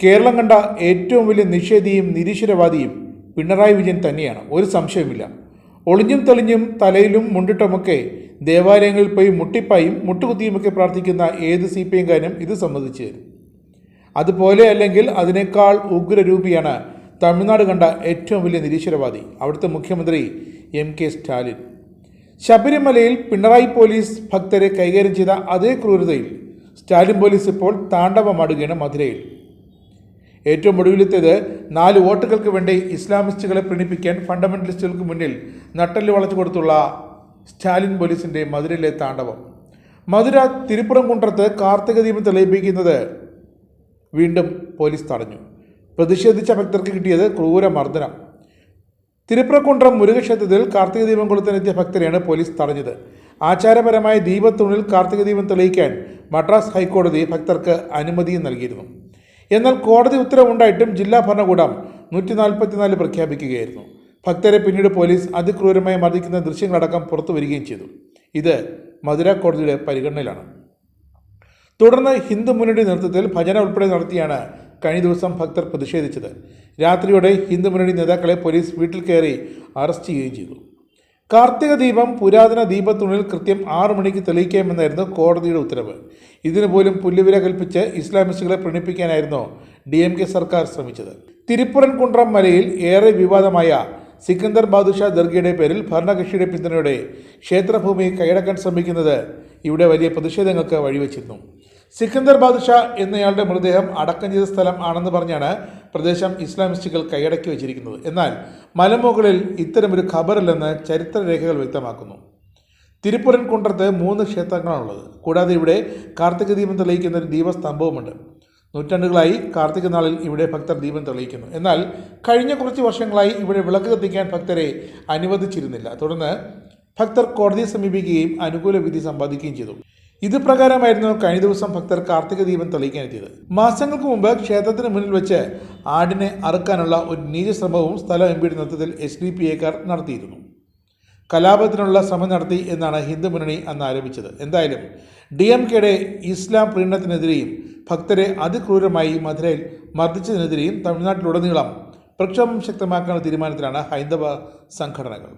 കേരളം കണ്ട ഏറ്റവും വലിയ നിഷേധിയും നിരീശ്വരവാദിയും പിണറായി വിജയൻ തന്നെയാണ്. ഒരു സംശയമില്ല ഒളിഞ്ഞും തെളിഞ്ഞും തലയിലും മുണ്ടിട്ടുമൊക്കെ ദേവാലയങ്ങളിൽ പോയി മുട്ടിപ്പായും മുട്ടുകുത്തിയുമൊക്കെ പ്രാർത്ഥിക്കുന്ന ഏത് സി പി എംകാരനും ഇത് സംബന്ധിച്ച് തരും അതുപോലെ അല്ലെങ്കിൽ അതിനേക്കാൾ ഉഗ്രരൂപിയാണ് തമിഴ്നാട് കണ്ട ഏറ്റവും വലിയ നിരീശ്വരവാദി അവിടുത്തെ മുഖ്യമന്ത്രി എം കെ സ്റ്റാലിൻ. ശബരിമലയിൽ പിണറായി പോലീസ് ഭക്തരെ കൈകാര്യം ചെയ്ത അതേ ക്രൂരതയിൽ സ്റ്റാലിൻ പോലീസ് ഇപ്പോൾ താണ്ഡവമാടുകയാണ് മധുരയിൽ. ഏറ്റവും ഒടുവിലത്തേത് നാല് വോട്ടുകൾക്ക് വേണ്ടി ഇസ്ലാമിസ്റ്റുകളെ പ്രീണിപ്പിക്കാൻ ഫണ്ടമെന്റലിസ്റ്റുകൾക്ക് മുന്നിൽ നട്ടൽ വളച്ചു കൊടുത്തുള്ള സ്റ്റാലിൻ പോലീസിന്റെ മധുരയിലെ താണ്ഡവം. മധുര തിരുപ്പുറം കുണ്ടത്ത് കാർത്തിക ദീപം തെളിയിപ്പിക്കുന്നത് വീണ്ടും പോലീസ് തടഞ്ഞു. പ്രതിഷേധിച്ച ഭക്തർക്ക് കിട്ടിയത് ക്രൂര മർദ്ദനം. തിരുപ്പുറക്കുണ്ട്രം മുരുകക്ഷേത്രത്തിൽ കാർത്തിക ദീപം കൊളുത്താനെത്തിയ ഭക്തരെയാണ് പോലീസ് തടഞ്ഞത്. ആചാരപരമായ ദീപത്തൂണിൽ കാർത്തിക ദീപം തെളിയിക്കാൻ മദ്രാസ് ഹൈക്കോടതി ഭക്തർക്ക് അനുമതിയും നൽകിയിരുന്നു. എന്നാൽ കോടതി ഉത്തരവുണ്ടായിട്ടും ജില്ലാ ഭരണകൂടം നൂറ്റി നാൽപ്പത്തിനാല് പ്രഖ്യാപിക്കുകയായിരുന്നു. ഭക്തരെ പിന്നീട് പോലീസ് അതിക്രൂരമായി മർദ്ദിക്കുന്ന ദൃശ്യങ്ങളടക്കം പുറത്തു വരികയും ചെയ്തു. ഇത് മധുര കോടതിയുടെ പരിഗണനയിലാണ്. തുടർന്ന് ഹിന്ദു മുന്നണി നേതൃത്വത്തിൽ ഭജന ഉൾപ്പെടെ നടത്തിയാണ് കഴിഞ്ഞ ദിവസം ഭക്തർ പ്രതിഷേധിച്ചത്. രാത്രിയോടെ ഹിന്ദു മുന്നണി നേതാക്കളെ പോലീസ് വീട്ടിൽ കയറി അറസ്റ്റ് ചെയ്യുകയും ചെയ്തു. കാർത്തിക ദീപം പുരാതന ദീപത്തുണിൽ കൃത്യം ആറു മണിക്ക് തെളിയിക്കാമെന്നായിരുന്നു കോടതിയുടെ ഉത്തരവ്. ഇതിനു പോലും പുല്ലുവില കൽപ്പിച്ച് ഇസ്ലാമിസ്റ്റുകളെ പ്രണയിപ്പിക്കാനായിരുന്നു ഡി എം കെ സർക്കാർ ശ്രമിച്ചത്. തിരുപ്പുറൻകുണ്ട്രം മലയിൽ ഏറെ വിവാദമായ സിക്കന്ദർ ബാദുഷാ ദർഗയുടെ പേരിൽ ഭരണകക്ഷിയുടെ പിന്തുണയോടെ ക്ഷേത്രഭൂമി കൈയടക്കാൻ ശ്രമിക്കുന്നത് ഇവിടെ വലിയ പ്രതിഷേധങ്ങൾക്ക് വഴിവെച്ചിരുന്നു. സിക്കന്ദർ ബാദുഷാ എന്നയാളുടെ മൃതദേഹം അടക്കം ചെയ്ത സ്ഥലം ആണെന്ന് പറഞ്ഞാണ് പ്രദേശം ഇസ്ലാമിസ്റ്റുകൾ കൈയടക്കി വച്ചിരിക്കുന്നത്. എന്നാൽ മലമുകളിൽ ഇത്തരമൊരു ഖബറില്ലെന്ന് ചരിത്രരേഖകൾ വ്യക്തമാക്കുന്നു. തിരുപ്പുരൻ കുണ്ടത്ത് മൂന്ന് ക്ഷേത്രങ്ങളാണുള്ളത്. കൂടാതെ ഇവിടെ കാർത്തിക ദീപം തെളിയിക്കുന്ന ഒരു ദീപസ്തംഭവുമുണ്ട്. നൂറ്റാണ്ടുകളായി കാർത്തിക നാളിൽ ഇവിടെ ഭക്തർ ദീപം തെളിയിക്കുന്നു. എന്നാൽ കഴിഞ്ഞ കുറച്ച് വർഷങ്ങളായി ഇവിടെ വിളക്ക് കത്തിക്കാൻ ഭക്തരെ അനുവദിച്ചിരുന്നില്ല. തുടർന്ന് ഭക്തർ കോടതിയെ സമീപിക്കുകയും അനുകൂല വിധി സമ്പാദിക്കുകയും ചെയ്തു. ഇത് പ്രകാരമായിരുന്നു കഴിഞ്ഞ ദിവസം ഭക്തർ കാർത്തിക ദീപം തെളിയിക്കാനെത്തിയത് മാസങ്ങൾക്ക് മുമ്പ് ക്ഷേത്രത്തിന് മുന്നിൽ വെച്ച് ആടിനെ അറുക്കാനുള്ള ഒരു നീചശ്രമവും സ്ഥലം എം പിയുടെ നേതൃത്വത്തിൽ എസ് ഡി പി എക്കാർ നടത്തിയിരുന്നു. കലാപത്തിനുള്ള ശ്രമം നടത്തി എന്നാണ് ഹിന്ദു മുന്നണി അന്ന് ആരംഭിച്ചത് എന്തായാലും ഡി എം കെയുടെ ഇസ്ലാം പ്രീണനത്തിനെതിരെയും ഭക്തരെ അതിക്രൂരമായി മധുരയിൽ മർദ്ദിച്ചതിനെതിരെയും തമിഴ്നാട്ടിലുടനീളം പ്രക്ഷോഭം ശക്തമാക്കാനുള്ള തീരുമാനത്തിലാണ് ഹൈന്ദവ സംഘടനകൾ.